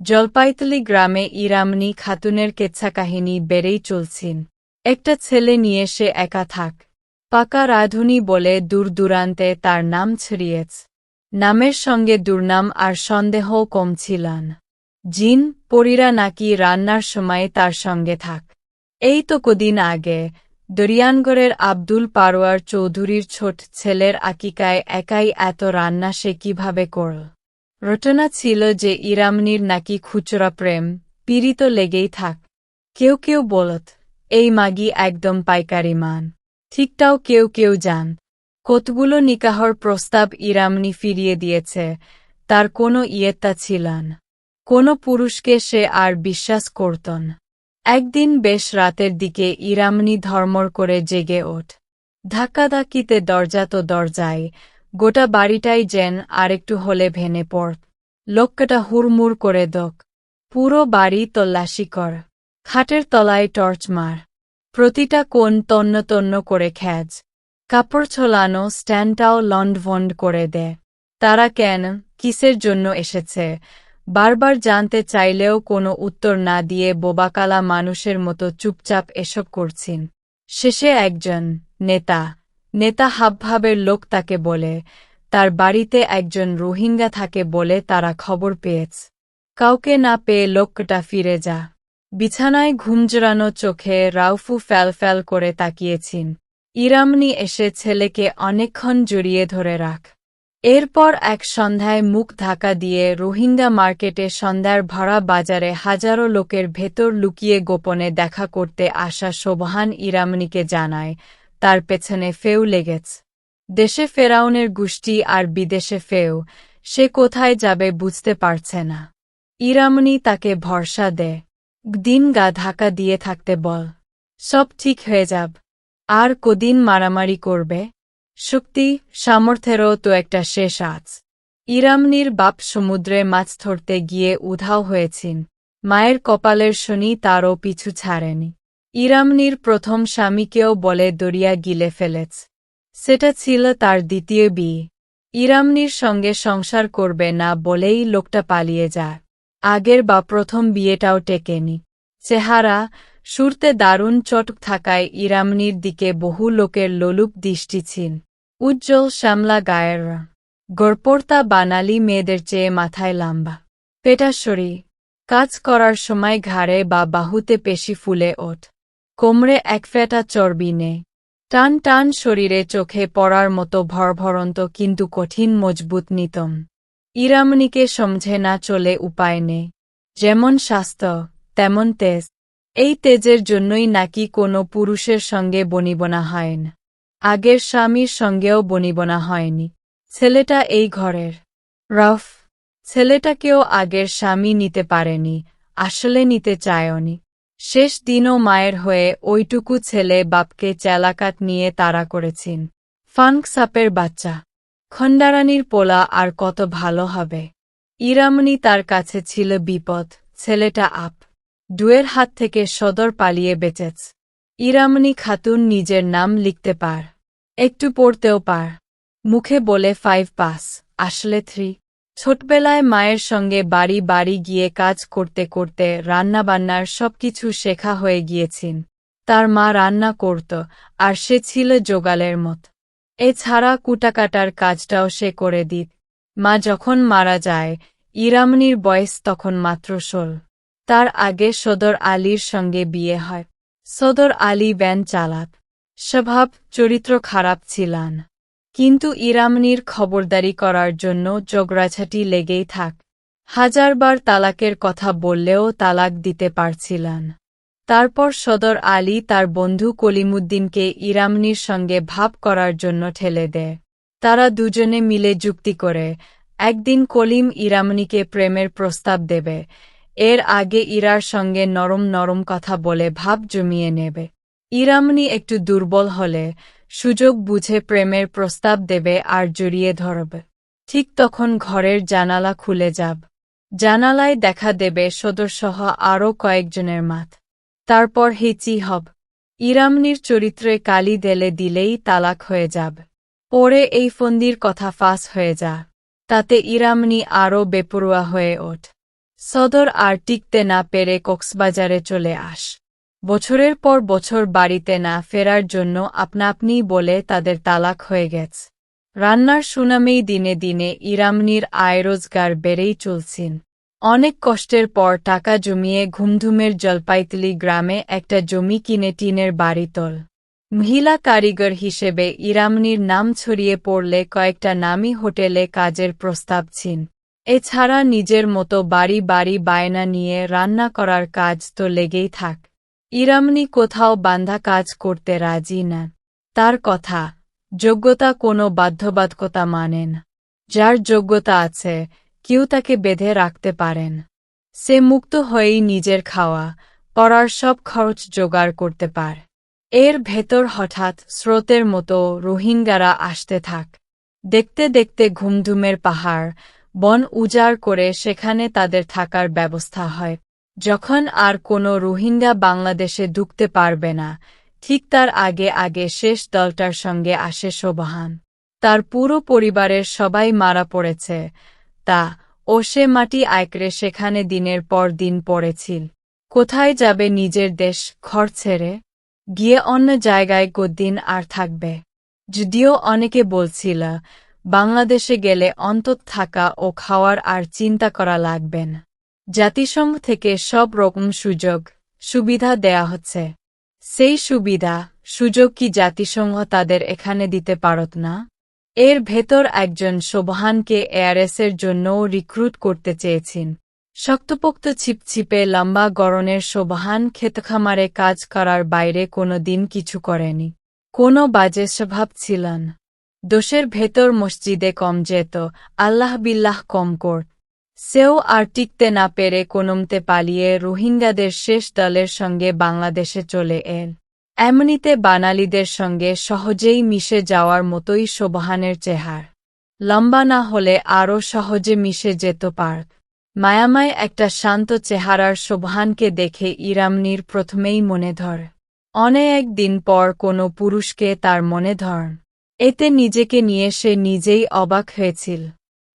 জলপাইতলি গ্রামে ইরামনি খাতুনের কেচ্ছা কাহিনী বেড়েই চলছেন একটা ছেলে নিয়ে সে একা থাক। পাকা রাধুনি বলে দূর দূরান্তে তার নাম ছড়িয়েছ। নামের সঙ্গে দুর্নাম আর সন্দেহ কম ছিলান। জিন, পরীরা নাকি রান্নার সময় তার সঙ্গে থাক। এই তো কদিন আগে দরিয়ানগড়ের আব্দুল পারোয়ার চৌধুরীর ছোট ছেলের আকিকায় একাই এত রান্না সে কীভাবে করল? রটনা ছিল যে ইরামনির নাকি খুচরা প্রেম, পীড়িত লেগেই থাক। কেউ কেউ বলত, এই মাগি একদম পাইকারি মান। ঠিকটাও কেউ কেউ যান কতগুলো নিকাহর প্রস্তাব ইরামনি ফিরিয়ে দিয়েছে, তার কোনো ইয়েত্তা ছিলান। কোনো পুরুষকে সে আর বিশ্বাস করতন। একদিন বেশ রাতের দিকে ইরামনি ধর্মর করে জেগে ওঠ। ধাক্কাধাক্কিতে দরজা তো দরজায় গোটা বাড়িটাই যেন আরেকটু হলে ভেনে পড়। লোকটা হুড়মুড় করে দক। পুরো বাড়ি তল্লাশি কর। খাটের তলায় টর্চ মার। প্রতিটা কোণ তন্ন তন্ন করে খ্যাজ। কাপড় ছোলানো স্ট্যান্ডটাও লন্ডভন্ড করে দে। তারা কেন, কিসের জন্য এসেছে? বারবার জানতে চাইলেও কোনো উত্তর না দিয়ে বোবাকালা মানুষের মতো চুপচাপ এসব করছেন। শেষে একজন, নেতা। নেতা হাবভাবের লোক তাকে বলে, তার বাড়িতে একজন রোহিঙ্গা থাকে বলে তারা খবর পেয়েছে। কাউকে না পেয়ে লোকটা ফিরে যা। বিছানায় ঘুমজড়ানো চোখে রাউফু ফ্যাল করে তাকিয়েছেন। ইরামনি এসে ছেলেকে অনেকক্ষণ জড়িয়ে ধরে রাখ। এরপর এক সন্ধ্যায় মুখ ঢাকা দিয়ে রোহিঙ্গা মার্কেটে সন্ধ্যার ভরা বাজারে হাজারো লোকের ভেতর লুকিয়ে গোপনে দেখা করতে আসা শোভহান ইরামনিকে জানায় তার পেছনে ফেউ লেগেছ। দেশে ফেরাউনের গোষ্ঠী আর বিদেশে ফেউ, সে কোথায় যাবে বুঝতে পারছে না। ইরামনি তাকে ভরসা দেয় দিন গা ধাক্কা দিয়ে থাকতে বল। সব ঠিক হয়ে যাব। আর কদিন মারামারি করবে? শক্তি, সামর্থ্যেরও তো একটা শেষ আজ ইরামনির বাপ সমুদ্রে মাছ ধরতে গিয়ে উধাও হয়েছেন। মায়ের কপালের শনি তারও পিছু ছাড়েনি। ইরামনির প্রথম স্বামীকেও বলে দরিয়া গিলে ফেলেছ। সেটা ছিল তার দ্বিতীয় বিয়ে। ইরামনির সঙ্গে সংসার করবে না বলেই লোকটা পালিয়ে যায়। আগের বা প্রথম বিয়েটাও টেকেনি। চেহারা, সুরতে দারুণ চটক থাকায় ইরামনির দিকে বহু লোকের লোলুপ দৃষ্টি ছিল উজ্জ্বল, শ্যামলা গায়ের গড়পড়তা বানালি মেয়েদের চেয়ে মাথায় লাম্বা। পেটাশরী। কাজ করার সময় ঘাড়ে বা বাহুতে পেশি ফুলে ওঠ। কোমরে এক ফেটা চর্বি নে টান টান শরীরে চোখে পড়ার মতো ভরভরন্ত কিন্তু কঠিন মজবুত নিতম। ইরামনিকে সমঝে না চলে উপায় নে যেমন স্বাস্থ্য, তেমন তেজ। এই তেজের জন্যই নাকি কোনো পুরুষের সঙ্গে বনিবনা হয় না আগের স্বামীর সঙ্গেও বনিবনা হয়নি। ছেলেটা এই ঘরের। রফ। ছেলেটাকেও আগের স্বামী নিতে পারেনি, আসলে নিতে চায়নি। শেষ দিনও মায়ের হয়ে ওইটুকু ছেলে বাপকে চেলাকাত নিয়ে তাড়া করেছেন। ফাঙ্ক সাপের বাচ্চা। খণ্ডারানির পোলা আর কত ভালো হবে। ইরামনি তার কাছে ছিল বিপদ, ছেলেটা আপ। ডুয়ের হাত থেকে সদর পালিয়ে বেঁচেছ। ইরামনি খাতুন নিজের নাম লিখতে পার। একটু পড়তেও পার। মুখে বলে, ফাইভ পাস, আসলে থ্রি। ছোটবেলায় মায়ের সঙ্গে বাড়ি বাড়ি গিয়ে কাজ করতে করতে রান্নাবান্নার সবকিছু শেখা হয়ে গিয়েছেন। তার মা রান্না করত, আর সে ছিল যোগালের মত। এছাড়া কুটাকাটার কাজটাও সে করে দিত। মা যখন মারা যায়, ইরামনির বয়স তখন মাত্র ষোল। তার আগে সদর আলীর সঙ্গে বিয়ে হয়। সদর আলী ব্যান চালাত স্বভাব চরিত্র খারাপ ছিলান। কিন্তু ইরামনির খবরদারি করার জন্য জগড়াছাটি লেগেই থাক। হাজারবার তালাকের কথা বললেও তালাক দিতে পারছিলান। তারপর সদর আলী তার বন্ধু কলিমুদ্দিনকে ইরামনির সঙ্গে ভাব করার জন্য ঠেলে দেয়। তারা দুজনে মিলে যুক্তি করে, একদিন কলিম ইরামনিকে প্রেমের প্রস্তাব দেবে। এর আগে ইরার সঙ্গে নরম নরম কথা বলে ভাব জমিয়ে নেবে। ইরামনি একটু দুর্বল হলে সুযোগ বুঝে প্রেমের প্রস্তাব দেবে আর জড়িয়ে ধরবে। ঠিক তখন ঘরের জানালা খুলে যাব। জানালায় দেখা দেবে সদরসহ আরও কয়েকজনের মাথ তারপর হেচি হব। ইরামনির চরিত্রে কালি দেলে দিলেই তালাক হয়ে যাব। পরে এই ফন্দির কথা ফাঁস হয়ে যা তাতে ইরামনি আরও বেপরোয়া হয়ে ওঠ। সদর আর টিকতে না পেরে কক্সবাজারে চলে আস। বছরের পর বছর বাড়িতে না ফেরার জন্য আপনা আপনিই বলে তাদের তালাক হয়ে গেছে। রান্নার সুনামেই দিনে দিনে ইরামনির আয় রোজগার বেড়েই চলছেন। অনেক কষ্টের পর টাকা জমিয়ে ঘুমধুমের জলপাইতলি গ্রামে একটা জমি কিনে টিনের বাড়ি তোল। মহিলা কারিগর হিসেবে ইরামনির নাম ছড়িয়ে পড়লে কয়েকটা নামী হোটেলে কাজের প্রস্তাব ছিন। এছাড়া নিজের মতো বাড়ি বাড়ি বায়না নিয়ে রান্না করার কাজ তো লেগেই থাক। ইরামনি কোথাও বান্ধা কাজ করতে রাজি না। তার কথা, যোগ্যতা কোনো বাধ্যবাধকতা মানেন যার যোগ্যতা আছে, কেউ তাকে বেঁধে রাখতে পারেন সে মুক্ত হয়েই নিজের খাওয়া, পড়ার সব খরচ জোগাড় করতে পার। এর ভেতর হঠাৎ স্রোতের মতো রোহিঙ্গারা আসতে থাক। দেখতে দেখতে ঘুমধুমের পাহাড়, বন উজাড় করে সেখানে তাদের থাকার ব্যবস্থা হয়। যখন আর কোনো রোহিঙ্গা বাংলাদেশে ঢুকতে পারবে না, ঠিক তার আগে আগে শেষ দলটার সঙ্গে আসে শোভান তার পুরো পরিবারের সবাই মারা পড়েছে। তা ও সে মাটি আয়করে সেখানে দিনের পর দিন পড়েছিল। কোথায় যাবে নিজের দেশ ঘর ছেড়ে? গিয়ে অন্য জায়গায় কদিন আর থাকবে। যদিও অনেকে বলছিল, বাংলাদেশে গেলে অন্তত থাকা ও খাওয়ার আর চিন্তা করা লাগবে না। জাতিসংঘ থেকে সব রকম সুযোগ, সুবিধা দেয়া হচ্ছে। সেই সুবিধা, সুযোগ কি জাতিসংঘ তাদের এখানে দিতে পারত না? এর ভেতর একজন শোভানকে এআরএসের জন্যও রিক্রুট করতে চেয়েছেন। শক্তপোক্ত ছিপছিপে লম্বা গরনের শোভান ক্ষেতখামারে কাজ করার বাইরে কোনো দিন কিছু করেনি। কোনো বাজে স্বভাব ছিলেন দোষের ভেতর মসজিদে কম যেত, আল্লাহ বিল্লাহ কম কর সেও আর টিকতে না পেরে কোনমতে পালিয়ে রোহিঙ্গাদের শেষ দলের সঙ্গে বাংলাদেশে চলে এল। এমনিতে বাঙালিদের সঙ্গে সহজেই মিশে যাওয়ার মতোই শোভানের চেহার। লম্বা না হলে আরও সহজে মিশে যেত পার্ক। মায়ামায় একটা শান্ত চেহারার শোভানকে দেখে ইরামনির প্রথমেই মনে ধর অনেক দিন পর কোনো পুরুষকে তার মনে ধর। এতে নিজেকে নিয়ে সে নিজেই অবাক হয়েছিল।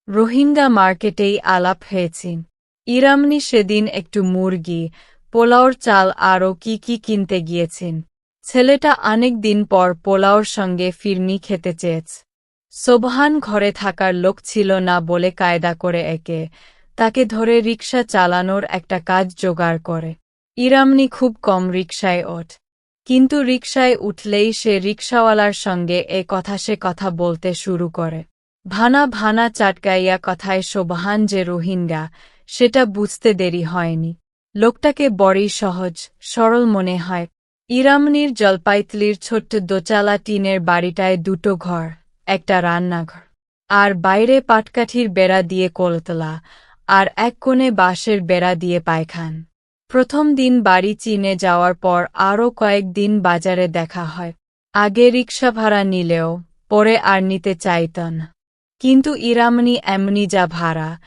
রোহিঙ্গা মার্কেটেই আলাপ হয়েছিল ইরামনি সেদিন একটু মুরগি, পোলাওর চাল আরও কি কি কিনতে গিয়েছেন। ছেলেটা অনেক দিন পর পোলাওর সঙ্গে ফিরনি খেতে চেয়েছ। সোবহান ঘরে থাকার লোক ছিল না বলে কায়দা করে একে। তাকে ধরে রিকশা চালানোর একটা কাজ জোগাড় করে। ইরামনি খুব কম রিকশায় ওঠ। কিন্তু রিকশায় উঠলেই সে রিকশাওয়ালার সঙ্গে এ কথা সে কথা বলতে শুরু করে। ভানা ভানা চাটকাইয়া কথায় শোভান যে রোহিঙ্গা, সেটা বুঝতে দেরি হয়নি। লোকটাকে বড়ই সহজ, সরল মনে হয়। ইরামনির জলপাইতলির ছোট্ট দোচালা টিনের বাড়িটায় দুটো ঘর, একটা রান্নাঘর, আর বাইরে পাটকাঠির বেড়া দিয়ে কলতলা, আর এক কোণে বাঁশের বেড়া দিয়ে পায়খান। প্রথম দিন বাড়ি চীনে যাওয়ার পর আরও কয়েকদিন বাজারে দেখা হয়। আগে রিক্সা ভাড়া নিলেও, পরে আর নিতে চাইতন কিন্তু ইরামনি এমনি যা ভাড়া,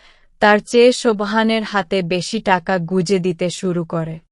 তার চেয়ে সোবহানের হাতে বেশি টাকা গুজে দিতে শুরু করে।